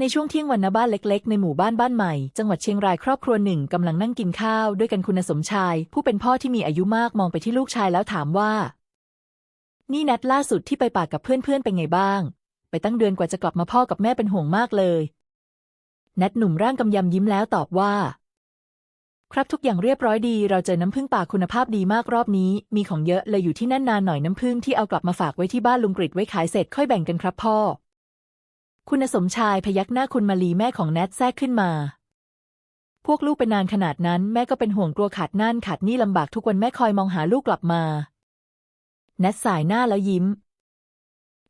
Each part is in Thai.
ในช่วงเที่ยงวันณบ้านเล็กๆ ในหมู่บ้านบ้านใหม่ จังหวัดเชียงรายครอบครัวหนึ่งกำลังนั่งกินข้าวด้วยกันคุณสมชาย ผู้เป็นพ่อที่มีอายุมากมองไปที่ลูกชายแล้วถามว่า นี่นัดล่าสุดที่ไปป่ากับเพื่อนๆเป็นไงบ้าง ไปตั้งเดือนกว่าจะกลับมาพ่อกับแม่เป็นห่วงมากเลยแนทหนุ่มร่างกำยำยิ้มแล้วตอบว่า ครับทุกอย่างเรียบร้อยดีเราเจอน้ำผึ้งป่าคุณภาพดีมากรอบนี้ มีของเยอะเลยอยู่ที่นั่นนานหน่อยน้ำผึ้งที่เอากลับมาฝากไว้ที่บ้านลุงกริดไว้ขายเสร็จค่อยแบ่งกันครับพ่อ คุณสมชายพยักหน้าคุณมาลีแม่ของแนทแทรกขึ้นมา พวกลูกเป็นนานขนาดนั้นแม่ก็เป็นห่วงกลัวขาดนั่นขาดนี่ลำบากทุกวันแม่คอยมองหาลูกกลับมา แนทสายหน้าแล้วยิ้ม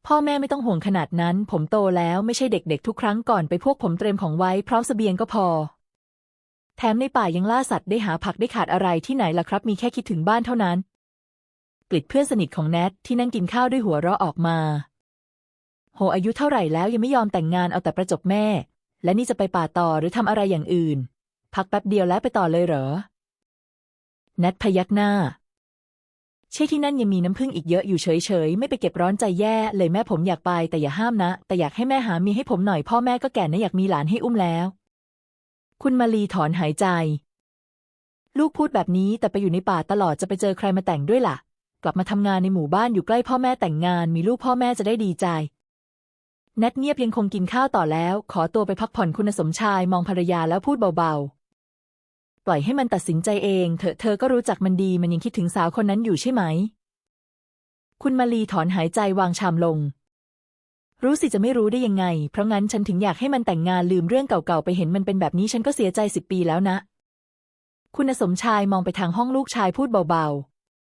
พ่อแม่ไม่ต้องห่วงขนาดนั้น ผมโตแล้วไม่ใช่เด็กๆ ทุกครั้งก่อนไปพวกผมเตรียมของไว้พร้อมเสบียงก็พอ แถมในป่ายังล่าสัตว์ได้หาผักได้ขาดอะไรที่ไหนล่ะครับ มีแค่คิดถึงบ้านเท่านั้น กลิดเพื่อนสนิทของแนทที่นั่งกินข้าวด้วยหัวเราะออกมา โหอายุเท่าไหร่แล้วยังไม่ยอมแต่งงานเอาแต่ประจบแม่ และนี่จะไปป่าต่อหรือทำอะไรอย่างอื่น พักแป๊บเดียวแล้วไปต่อเลยเหรอแนทพยักหน้า ใช่ที่นั่นยังมีน้ำผึ้งอีกเยอะอยู่เฉยๆ ไม่ไปเก็บร้อนใจแย่เลยแม่ผมอยากไปแต่อย่าห้ามนะ แต่อยากให้แม่หามีให้ผมหน่อยพ่อแม่ก็แก่นะอยากมีหลานให้อุ้มแล้ว คุณมาลีถอนหายใจ ลูกพูดแบบนี้แต่ไปอยู่ในป่าตลอดจะไปเจอใครมาแต่งด้วยล่ะ กลับมาทำงานในหมู่บ้านอยู่ใกล้พ่อแม่แต่งงาน มีลูกพ่อแม่จะได้ดีใจ แนทเงียบยังคงกินข้าวต่อแล้ว ขอตัวไปพักผ่อนคุณสมชายมองภรรยาแล้วพูดเบาๆ ปล่อยให้มันตัดสินใจเองเถอะเธอก็รู้จักมันดีมันยังคิดถึงสาวคนนั้นอยู่ใช่ไหม คุณมาลีถอนหายใจวางชามลง รู้สิจะไม่รู้ได้ยังไง เพราะงั้นฉันถึงอยากให้มันแต่งงานลืมเรื่องเก่าๆไปเห็นมันเป็นแบบนี้ฉันก็เสียใจสิบปีแล้วนะ คุณสมชายมองไปทางห้องลูกชายพูดเบา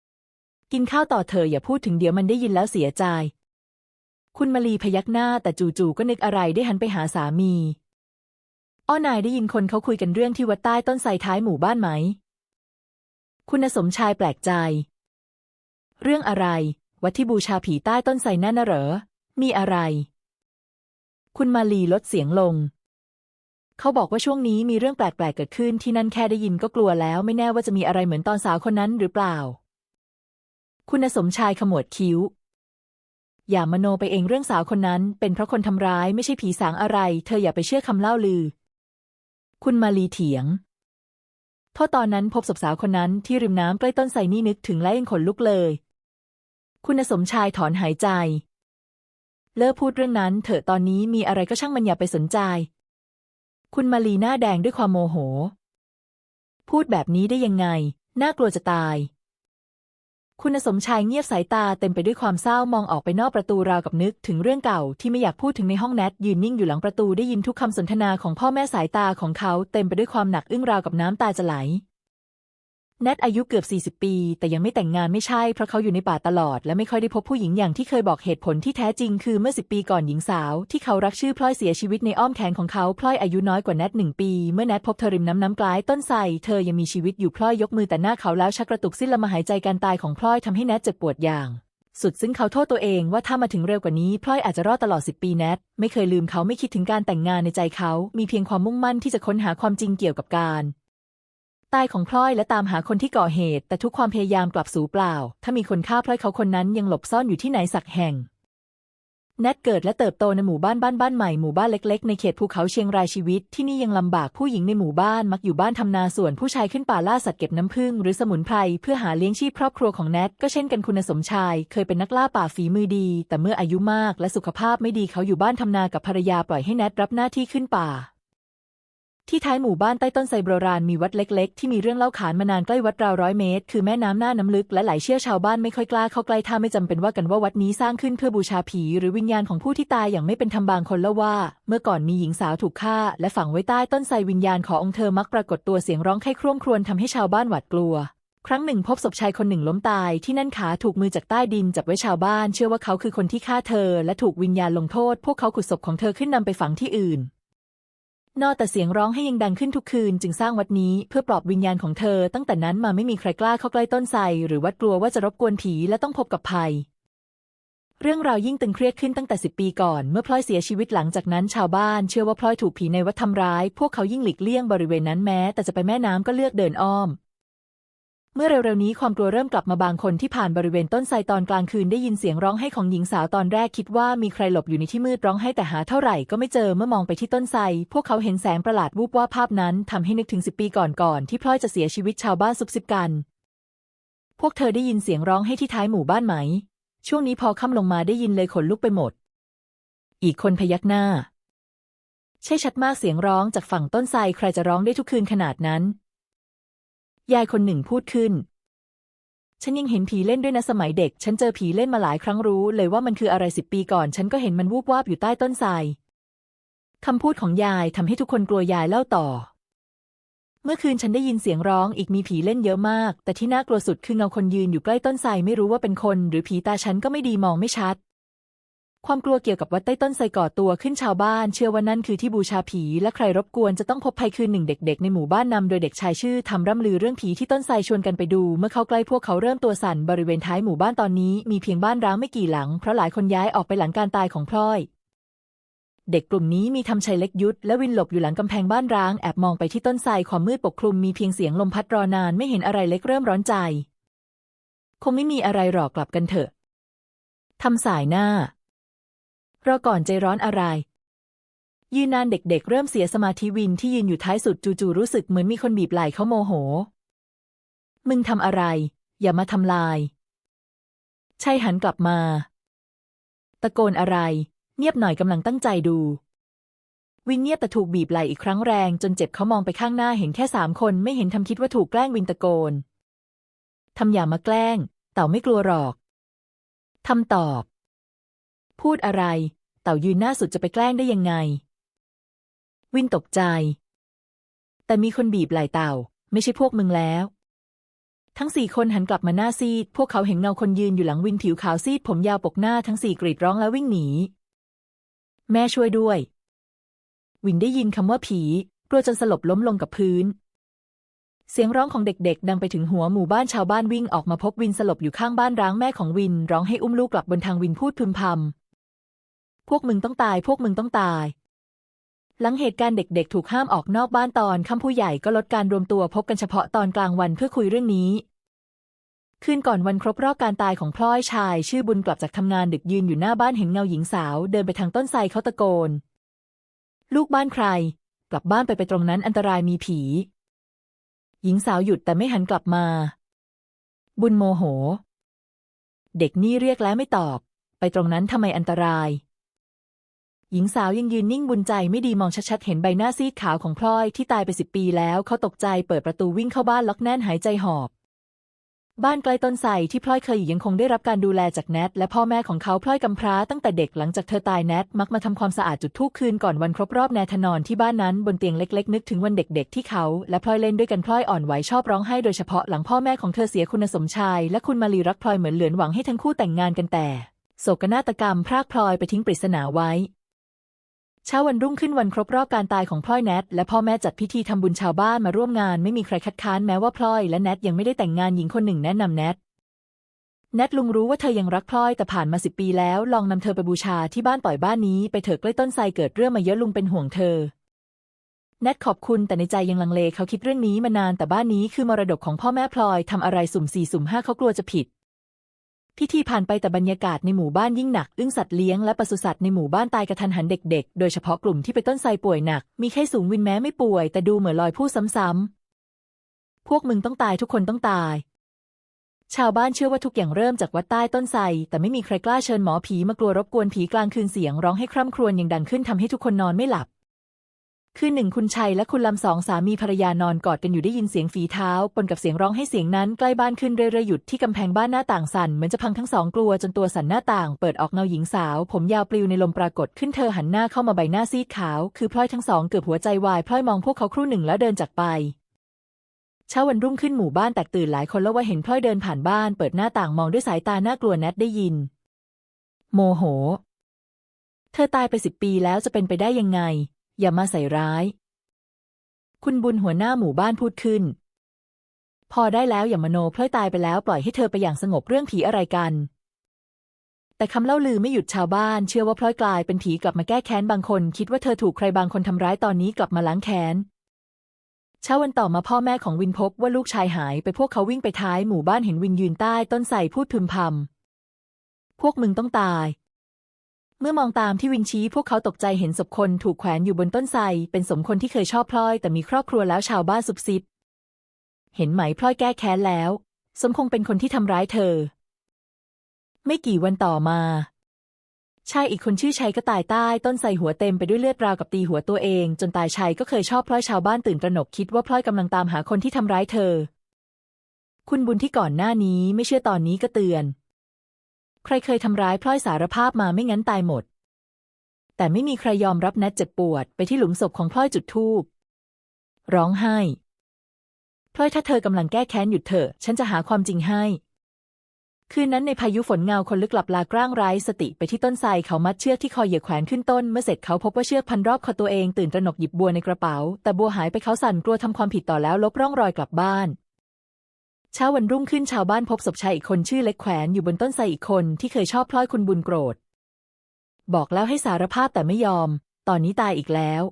ๆ กินข้าวต่อเธออย่าพูดถึงเดี๋ยวมันได้ยินแล้วเสียใจ คุณมาลีพยักหน้าแต่จู่ๆก็นึกอะไรได้หันไปหาสามี อ้อนายได้ยินคนเขาคุยกันเรื่องที่วัดใต้ต้นไทรท้ายหมู่บ้านไหม คุณสมชายแปลกใจ เรื่องอะไร วัดที่บูชาผีใต้ต้นไทรนั่นน่ะเหรอ มีอะไร คุณมาลีลดเสียงลง เขาบอกว่าช่วงนี้มีเรื่องแปลกๆเกิดขึ้นที่นั่นแค่ได้ยินก็กลัวแล้วไม่แน่ว่าจะมีอะไรเหมือนตอนสาวคนนั้นหรือเปล่า คุณสมชายขมวดคิ้ว อย่ามโนไปเองเรื่องสาวคนนั้น เป็นเพราะคนทำร้ายไม่ใช่ผีสางอะไร เธออย่าไปเชื่อคำเล่าลือ คุณมาลีเถียงพราะตอนนั้นพบศพสาวคนนั้นที่ริมน้ำใกล้ต้นไทรนี่นึกถึงและยังขนลุกเลย คุณสมชายถอนหายใจ เลิกพูดเรื่องนั้น เถอะตอนนี้มีอะไรก็ช่างมันอย่าไปสนใจ คุณมาลีหน้าแดงด้วยความโมโห พูดแบบนี้ได้ยังไง น่ากลัวจะตาย คุณสมชายเงียบสายตาเต็มไปด้วยความเศร้ามองออกไปนอกประตูราวกับนึกถึงเรื่องเก่าที่ไม่อยากพูดถึงในห้องแนทยืนนิ่งอยู่หลังประตูได้ยินทุกคำสนทนาของพ่อแม่สายตาของเขาเต็มไปด้วยความหนักอึ้งราวกับน้ำตาจะไหล แนทอายุเกือบ 40 ปี แต่ยังไม่แต่งงานไม่ใช่ เพราะเขาอยู่ในป่าตลอด และไม่ค่อยได้พบผู้หญิงอย่างที่เคยบอกเหตุผลที่แท้จริงคือเมื่อ 10 ปีก่อนหญิงสาว ที่เขารักชื่อพลอยเสียชีวิตในอ้อมแขนของเขาพลอยอายุน้อยกว่าแนทหนึ่งปี เมื่อแนทพบเธอริมน้ำน้ำกลายต้นไทรเธอยังมีชีวิตอยู่พลอยยกมือแต่หน้าเขาแล้วชักกระตุกสิ้นลมหายใจการตายของพลอยทำให้แนทเจ็บปวดอย่างสุดซึ่งเขาโทษตัวเองว่าถ้ามาถึงเร็วกว่านี้พลอยอาจจะรอดตลอด 10 ปีแนทไม่เคยลืมเขาไม่คิดถึงการแต่งงานในใจเขา มีเพียงความมุ่งมั่นที่จะค้นหาความจริงเกี่ยวกับการ ตายของพลอยและตามหาคนที่ก่อเหตุ แต่ทุกความพยายามกลับสูญเปล่า ถ้ามีคนฆ่าพลอยเขาคนนั้นยังหลบซ่อนอยู่ที่ไหนสักแห่งแนทเกิดและเติบโตในหมู่บ้านบ้านบ้านใหม่หมู่บ้านเล็กๆ ในเขตภูเขาเชียงรายชีวิตที่นี่ยังลำบากผู้หญิงในหมู่บ้านมักอยู่บ้านทำนาส่วนผู้ชายขึ้นป่าล่าสัตว์เก็บน้ำผึ้งหรือสมุนไพรเพื่อหาเลี้ยงชีพครอบครัวของแนทก็เช่นกันคุณสมชาย เคยเป็นนักล่าป่าฝีมือดี แต่เมื่ออายุมากและสุขภาพไม่ดีเขาอยู่บ้านทำนากับภรรยาปล่อยให้แนทรับหน้าที่ขึ้นป่า ที่ท้ายหมู่บ้านใต้ต้นไทรโบราณมีวัดเล็ก ๆ ที่มีเรื่องเล่าขานมานานใกล้วัดราวร้อยเมตร คือแม่น้ำหน้าน้ำลึกและไหลเชี่ยวชาวบ้านไม่ค่อยกล้าเข้าใกล้ถ้าไม่จำเป็นว่ากันว่าวัดนี้สร้างขึ้นเพื่อบูชาผี หรือวิญญาณของผู้ที่ตายอย่างไม่เป็นธรรมบางคนเล่าว่า เมื่อก่อนมีหญิงสาวถูกฆ่า และฝังไว้ใต้ต้นไทรวิญญาณขององค์เธอมักปรากฏตัวเสียงร้องไข้ครวญครวญทำให้ชาวบ้านหวาดกลัว ครั้งหนึ่งพบศพชายคนหนึ่งล้มตาย ที่นั่นขาถูกมือจากใต้ดินจับไว้ชาวบ้าน เชื่อว่าเขาคือคนที่ฆ่าเธอ และถูกวิญญาณลงโทษ พวกเขาขุดศพของเธอขึ้นนำไปฝังที่อื่น นอกแต่เสียงร้องให้ยังดังขึ้นทุกคืนจึงสร้างวัดนี้เพื่อปลอบวิญญาณของเธอ ตั้งแต่นั้นมาไม่มีใครกล้าเข้าใกล้ต้นไทรหรือวัดกลัวว่าจะรบกวนผีและต้องพบกับภัย เรื่องราวยิ่งตึงเครียดขึ้นตั้งแต่สิบปีก่อน เมื่อพลอยเสียชีวิตหลังจากนั้นชาวบ้านเชื่อว่าพลอยถูกผีในวัดทำร้าย พวกเขายิ่งหลีกเลี่ยงบริเวณนั้นแม้แต่จะไปแม่น้ำก็เลือกเดินอ้อม เมื่อเร็วๆนี้ความกลัวเริ่มกลับมาบางคนที่ผ่านบริเวณต้นไทรตอนกลางคืนได้ยินเสียงร้องไห้ของหญิงสาวตอนแรกคิดว่ามีใครหลบอยู่ในที่มืดร้องไห้แต่หาเท่าไหร่ก็ไม่เจอเมื่อมองไปที่ต้นไทรพวกเขาเห็นแสงประหลาดวูบว่าภาพนั้นทำให้นึกถึงสิบปีก่อนๆที่พลอยจะเสียชีวิตชาวบ้านซุบซิบกัน พวกเธอได้ยินเสียงร้องให้ที่ท้ายหมู่บ้านไหม ช่วงนี้พอค่ำลงมาได้ยินเลยขนลุกไปหมด อีกคนพยักหน้า ใช่ชัดมากเสียงร้องจากฝั่งต้นไทรใครจะร้องได้ทุกคืนขนาดนั้น ยายคนหนึ่งพูดขึ้น ฉันยังเห็นผีเล่นด้วยนะสมัยเด็ก ฉันเจอผีเล่นมาหลายครั้งรู้เลยว่ามันคืออะไรสิบปีก่อน ฉันก็เห็นมันวูบวาบอยู่ใต้ต้นไทรคำพูดของยายทำให้ทุกคนกลัวยายเล่าต่อ เมื่อคืนฉันได้ยินเสียงร้องอีกมีผีเล่นเยอะมาก แต่ที่น่ากลัวสุดคือเงาคนยืนอยู่ใกล้ต้นไทรไม่รู้ว่าเป็นคน หรือผีตาฉันก็ไม่ดีมองไม่ชัด ความกลัวเกี่ยวกับวัดใต้ต้นไทรก่อตัวขึ้นชาวบ้าน เชื่อว่านั่นคือที่บูชาผี และใครรบกวนจะต้องพบภัยคืนหนึ่งเด็ก ๆ ในหมู่บ้านนำโดยเด็กชายชื่อทำร่ำลือเรื่องผีที่ต้นไทรชวนกันไปดู เมื่อเขาใกล้พวกเขาเริ่มตัวสั่นบริเวณท้ายหมู่บ้านตอนนี้มีเพียงบ้านร้างไม่กี่หลัง เพราะหลายคนย้ายออกไปหลังการตายของพลอย เด็กกลุ่มนี้มีทำชัยเล็กยุทธและวินหลบอยู่หลังกำแพงบ้านร้างแอบมองไปที่ต้นไทรความมืดปกคลุมมีเพียงเสียงลมพัดรอนานไม่เห็นอะไรเล็กเริ่มร้อนใจ คงไม่มีอะไรหรอกกลับกันเถอะทำสายหน้า รอก่อนใจร้อนอะไร ยืนนานเด็กๆ เริ่มเสียสมาธิวินที่ยืนอยู่ท้ายสุดจู่ๆรู้สึกเหมือนมีคนบีบไหล่เขาโมโห มึงทำอะไร อย่ามาทำลายใช่หันกลับมา ตะโกนอะไร เงียบหน่อยกำลังตั้งใจดู วินเงียบแต่ถูกบีบไหล่อีกครั้งแรงจนเจ็บเขามองไปข้างหน้าเห็นแค่สามคนไม่เห็นทำคิดว่าถูกแกล้งวินตะโกนทำอย่ามาแกล้ง เต่าไม่กลัวหรอกทำตอบ พูดอะไร เต่ายืนหน้าสุดจะไปแกล้งได้ยังไง วินตกใจ แต่มีคนบีบไหล่เต่า ไม่ใช่พวกมึงแล้ว ทั้งสี่คนหันกลับมาหน้าซีด พวกเขาเห็นเงาคนยืนอยู่หลังวินผิวขาวซีด ผมยาวปกหน้าทั้งสี่กรีดร้องแล้ววิ่งหนี แม่ช่วยด้วย วินได้ยินคำว่าผีกลัวจนสลบล้มลงกับพื้น เสียงร้องของเด็กๆ ดังไปถึงหัวหมู่บ้านชาวบ้านวิ่งออกมาพบวินสลบอยู่ข้างบ้านร้างแม่ของวิน ร้องให้อุ้มลูกกลับบนทางวินพูดพึมพำ พวกมึงต้องตาย พวกมึงต้องตาย หลังเหตุการณ์เด็กๆ ถูกห้ามออกนอกบ้านตอนค่ำผู้ใหญ่ก็ลดการรวมตัวพบกันเฉพาะตอนกลางวันเพื่อคุยเรื่องนี้ คืนก่อนวันครบรอบการตายของพลอยชาย ชื่อบุญกลับจากทำงานดึกยืนอยู่หน้าบ้านเห็นเงาหญิงสาว เดินไปทางต้นไทรเขาตะโกน ลูกบ้านใคร กลับบ้านไปไปตรงนั้นอันตรายมีผี หญิงสาวหยุดแต่ไม่หันกลับมา บุญโมโห เด็กนี่เรียกแล้วไม่ตอบ ไปตรงนั้นทำไมอันตราย หญิงสาวยังยืนนิ่งบุญใจไม่ดีมองชัดๆ เห็นใบหน้าซีดขาวของพลอยที่ตายไปสิบปีแล้วเขาตกใจเปิดประตูวิ่งเข้าบ้านล็อกแน่นหายใจหอบ บ้านใกล้ต้นไทรที่พลอยเคยอยู่ยังคงได้รับการดูแลจากแนทและพ่อแม่ของเขาพลอยกำพร้าตั้งแต่เด็กหลังจากเธอตายแนทมักมาทำความสะอาดจุดทูบคืนก่อนวันครบรอบแนทนอนที่บ้านนั้นบนเตียงเล็ก ๆ นึกถึงวันเด็ก ๆ ที่เขา และพลอยเล่นด้วยกันพลอยอ่อนไหวชอบร้องไห้โดยเฉพาะหลังพ่อแม่ของเธอเสียคุณสมชาย และคุณมารีรักพลอยเหมือนเหลือนหวังให้ทั้งคู่แต่งงานกันแต่โศกนาฏกรรมพรากพลอยไปทิ้งปริศนาไว้ เช้าวันรุ่งขึ้นวันครบรอบการตายของพลอยแนทและพ่อแม่จัดพิธีทำบุญชาวบ้านมาร่วมงานไม่มีใครคัดค้านแม้ว่าพลอยและแนทยังไม่ได้แต่งงานหญิงคนหนึ่งแนะนำแนทแนทลุงรู้ว่าเธอยังรักพลอยแต่ผ่านมาสิบปีแล้ว ลองนำเธอไปบูชาที่บ้านปล่อยบ้านนี้ไปเถอะใกล้ต้นไทรเกิดเรื่องมาเยอะลุงเป็นห่วงเธอแนทขอบคุณแต่ในใจยังลังเลเขาคิดเรื่องนี้มานานแต่บ้านนี้คือมรดกของพ่อแม่พลอยทำอะไรสุ่มสี่สุ่มห้าเขากลัวจะผิด พิธีผ่านไปแต่บรรยากาศในหมู่บ้านยิ่งหนัก อึ้งสัตว์เลี้ยงและปศุสัตว์ในหมู่บ้านตายกระทันหันเด็กๆ โดยเฉพาะกลุ่มที่ไปต้นไทรป่วยหนัก มีไข้สูงวินแม้ไม่ป่วย แต่ดูเหมือนลอยผู้ซ้ำๆ พวกมึงต้องตายทุกคนต้องตาย ชาวบ้านเชื่อว่าทุกอย่างเริ่มจากวัดใต้ต้นไทรแต่ไม่มีใครกล้าเชิญหมอผีมากลัวรบกวนผีกลางคืนเสียงร้องให้คร่ำครวญย่งดังขึ้นทำให้ทุกคนนอนไม่หลับ คืนหนึ่งคุณชัยและคุณลำสองสามีภรรยานอนกอดกันอยู่ได้ยินเสียงฝีเท้าปนกับเสียงร้องให้เสียงนั้นใกล้บ้านขึ้นเรื่อยๆหยุดที่กำแพงบ้านหน้าต่างสั่นเหมือนจะพังทั้งสองกลัวจนตัวสั่นหน้าต่างเปิดออกเงาหญิงสาว ผมยาวปลิวในลมปรากฏขึ้นเธอหันหน้าเข้ามาใบหน้าซีดขาว คือพลอยทั้งสองเกือบหัวใจวายพลอยมองพวกเขาครู่หนึ่งแล้วเดินจากไปเช้าวันรุ่งขึ้นหมู่บ้านแตกตื่นหลายคนแล้วว่าเห็นพลอยเดินผ่านบ้าน เปิดหน้าต่างมองด้วยสายตาน่ากลัวแนทได้ยิน โมโห เธอตายไปสิบปีแล้วจะเป็นไปได้ยังไง อย่ามาใส่ร้าย คุณบุญหัวหน้าหมู่บ้านพูดขึ้น พอได้แล้วอย่ามโนเพลอยตายไปแล้วปล่อยให้เธอไปอย่างสงบเรื่องผีอะไรกัน แต่คำเล่าลือไม่หยุดชาวบ้าน เชื่อว่าพลอยกลายเป็นผีกลับมาแก้แค้นบางคน คิดว่าเธอถูกใครบางคนทำร้ายตอนนี้กลับมาล้างแค้นเช้าวันต่อมาพ่อแม่ของวินพบว่าลูกชายหายไปพวกเขาวิ่งไปท้ายหมู่บ้านเห็นวินยืนใต้ต้นไทรพูดพึมพำพวกมึงต้องตาย เมื่อมองตามที่วินชี้พวกเขาตกใจเห็นศพคนถูกแขวนอยู่บนต้นไทรเป็นสมคนที่เคยชอบพลอย แต่มีครอบครัวแล้วชาวบ้านซุบซิบ เห็นไหมพลอยแก้แค้นแล้ว สมคงเป็นคนที่ทำร้ายเธอ ไม่กี่วันต่อมาชายอีกคนชื่อชัยก็ตายใต้ต้นไทรหัวเต็มไปด้วยเลือดราวกับตีหัวตัวเอง จนตายชัยก็เคยชอบพลอยชาวบ้านตื่นตระหนกคิดว่าพลอยกำลังตามหาคนที่ทำร้ายเธอ คุณบุญที่ก่อนหน้านี้ไม่เชื่อตอนนี้ก็เตือน ใครเคยทำร้ายพลอยสารภาพมาไม่งั้นตายหมด แต่ไม่มีใครยอมรับแนทเจ็บปวดไปที่หลุมศพของพลอยจุดธูปร้องไห้พลอยถ้าเธอกำลังแก้แค้นหยุดเถอะฉันจะหาความจริงให้ คืนนั้นในพายุฝนเงาคนลึกหลับลากร่างไร้สติไปที่ต้นไทรเขามัดเชือกที่คอเหยียดแขวนขึ้นต้นเมื่อเสร็จเขาพบว่าเชือกพันรอบคอตัวเองตื่นตระหนกหยิบบัวในกระเป๋า แต่บัวหายไปเขาสั่นกลัวทำความผิดต่อแล้วลบร่องรอยกลับบ้าน เช้าวันรุ่งขึ้นชาวบ้านพบศพชายอีกคนชื่อเล็กแขวนอยู่บนต้นไทรอีกคนที่เคยชอบพลอยคุณบุญโกรธ บอกแล้วให้สารภาพแต่ไม่ยอม ตอนนี้ตายอีกแล้ว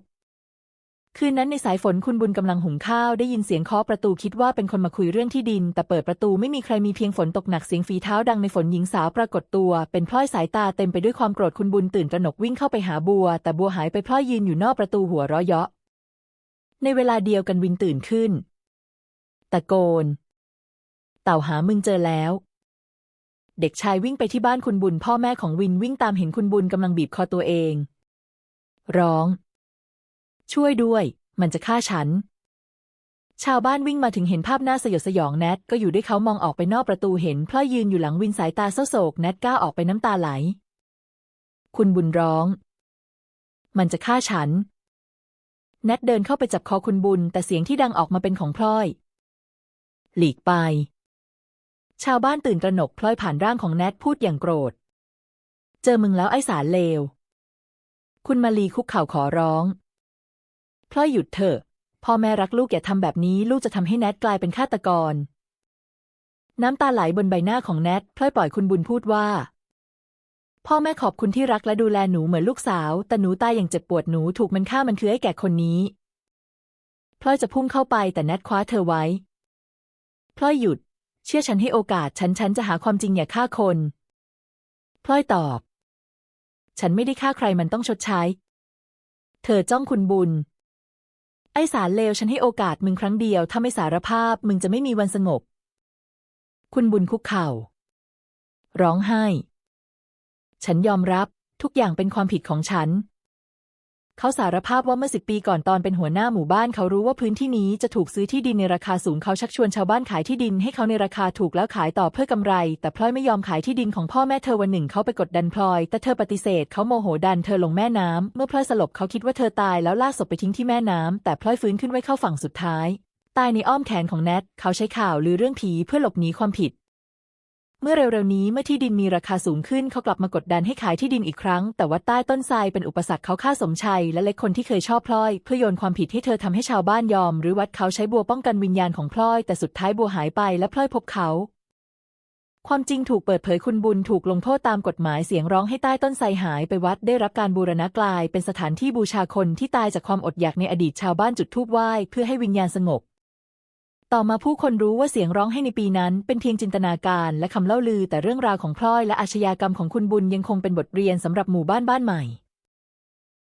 คืนนั้นในสายฝนคุณบุญกำลังหุงข้าวได้ยินเสียงเคาะประตูคิดว่าเป็นคนมาคุยเรื่องที่ดิน แต่เปิดประตูไม่มีใครมีเพียงฝนตกหนักเสียงฝีเท้าดังในฝนหญิงสาวปรากฏตัว เป็นพลอยสายตาเต็มไปด้วยความโกรธคุณบุญตื่นตระหนกวิ่งเข้าไปหาบัว แต่บัวหายไปพลอยยืนอยู่นอกประตูหัวเราะเยาะในเวลาเดียวกันวินตื่นขึ้นตะโกน เต่าหามึงเจอแล้ว เด็กชายวิ่งไปที่บ้านคุณบุญ พ่อแม่ของวินวิ่งตามเห็นคุณบุญกำลังบีบคอตัวเอง ร้อง ช่วยด้วย มันจะฆ่าฉัน ชาวบ้านวิ่งมาถึงเห็นภาพหน้าสยดสยองแนทก็อยู่ด้วยเขามองออกไปนอกประตูเห็นพลอยยืนอยู่หลังวินสายตาเศร้าโศกแนทก้าวออกไปน้ำตาไหล คุณบุญร้อง มันจะฆ่าฉันแนทเดินเข้าไปจับคอคุณบุญ แต่เสียงที่ดังออกมาเป็นของพลอย หลีกไป ชาวบ้านตื่นตระหนกพลอยผ่านร่างของแนทพูดอย่างโกรธ เจอมึงแล้วไอ้สารเลว คุณมาลีคุกเข่าขอร้อง พลอยหยุดเถอะ พ่อแม่รักลูกอย่าทำแบบนี้ลูกจะทำให้แนทกลายเป็นฆาตกร น้ำตาไหลบนใบหน้าของแนทพลอยปล่อยคุณบุญพูดว่า พ่อแม่ขอบคุณที่รักและดูแลหนูเหมือนลูกสาว แต่หนูตายอย่างเจ็บปวดหนูถูกมันฆ่ามันคือไอ้แก่คนนี้ พลอยจะพุ่งเข้าไปแต่แนทคว้าเธอไว้ พลอยหยุด เชื่อฉันให้โอกาสฉันฉันจะหาความจริงอย่าฆ่าคนพลอยตอบ ฉันไม่ได้ฆ่าใครมันต้องชดใช้ เธอจ้องคุณบุญ ไอสารเลวฉันให้โอกาสมึงครั้งเดียว ถ้าไม่สารภาพมึงจะไม่มีวันสงบ คุณบุญคุกเข่า ร้องไห้ ฉันยอมรับทุกอย่างเป็นความผิดของฉัน เขาสารภาพว่าเมื่อสิบปีก่อนตอนเป็นหัวหน้าหมู่บ้านเขารู้ว่าพื้นที่นี้จะถูกซื้อที่ดินในราคาสูงเขาชักชวนชาวบ้านขายที่ดินให้เขาในราคาถูกแล้วขายต่อเพื่อกำไร แต่พลอยไม่ยอมขายที่ดินของพ่อแม่เธอวันหนึ่งเขาไปกดดันพลอย แต่เธอปฏิเสธเขาโมโหดันเธอลงแม่น้ำเมื่อพลอยสลบเขาคิดว่าเธอตายแล้วลากศพไปทิ้งที่แม่น้ำแต่พลอยฟื้นขึ้นไว้เข้าฝั่งสุดท้ายตายในอ้อมแขนของแนทเขาใช้ข่าวลือเรื่องผีเพื่อหลบหนีความผิด เมื่อเร็วๆนี้เมื่อที่ดินมีราคาสูงขึ้นเขากลับมากดดันให้ขายที่ดินอีกครั้ง แต่วัดใต้ต้นทรายเป็นอุปสรรคเขาฆ่าสมชัย และเล็กคนที่เคยชอบพลอย เพื่อโยนความผิดให้เธอทำให้ชาวบ้านยอม หรือวัดเขาใช้บัวป้องกันวิญญาณของพลอย แต่สุดท้ายบัวหายไปและพลอยพบเขา ความจริงถูกเปิดเผยคุณบุญถูกลงโทษตามกฎหมายเสียงร้องให้ใต้ต้นไทรหายไปวัดได้รับการบูรณะกลาย เป็นสถานที่บูชาคนที่ตายจากความอดอยากในอดีตชาวบ้านจุดธูปไหว้เพื่อให้วิญญาณสงบ ต่อมาผู้คนรู้ว่าเสียงร้องให้ในปีนั้น เป็นเพียงจินตนาการและคำเล่าลือแต่เรื่องราวของพลอยและอาชญากรรมของคุณบุญยังคงเป็นบทเรียนสำหรับหมู่บ้านบ้านใหม่